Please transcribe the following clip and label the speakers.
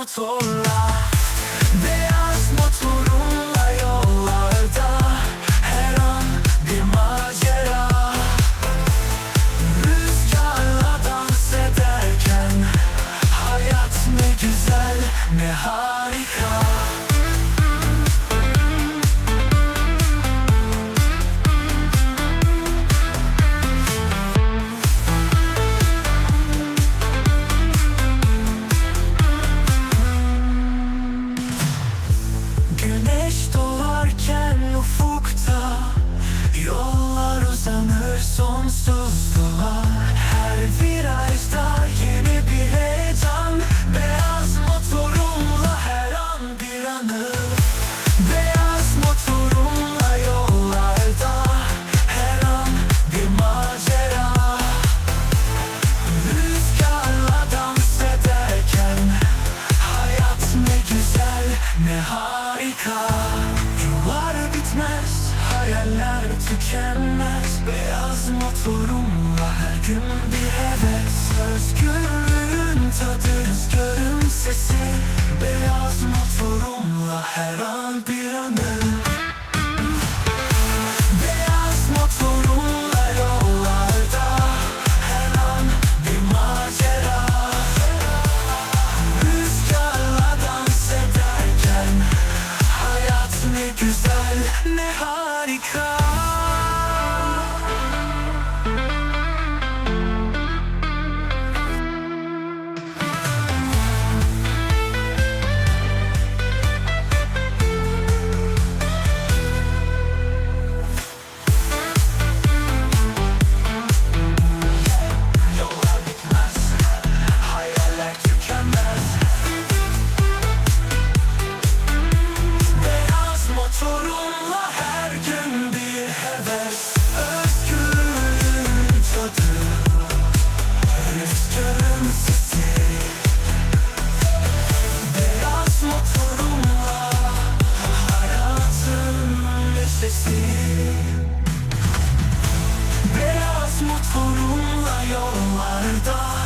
Speaker 1: motorla Beyaz motorumla yollarda Her an bir macera. Rüzgarla dans ederken Hayat ne güzel ne harika hayaller tükenmez Beyaz motorumla her gün bir heves. Özgürlüğün tadı rüzgarın sesi. Beyaz motorumla her an bir anı. Ne güzel ne harika because yollarda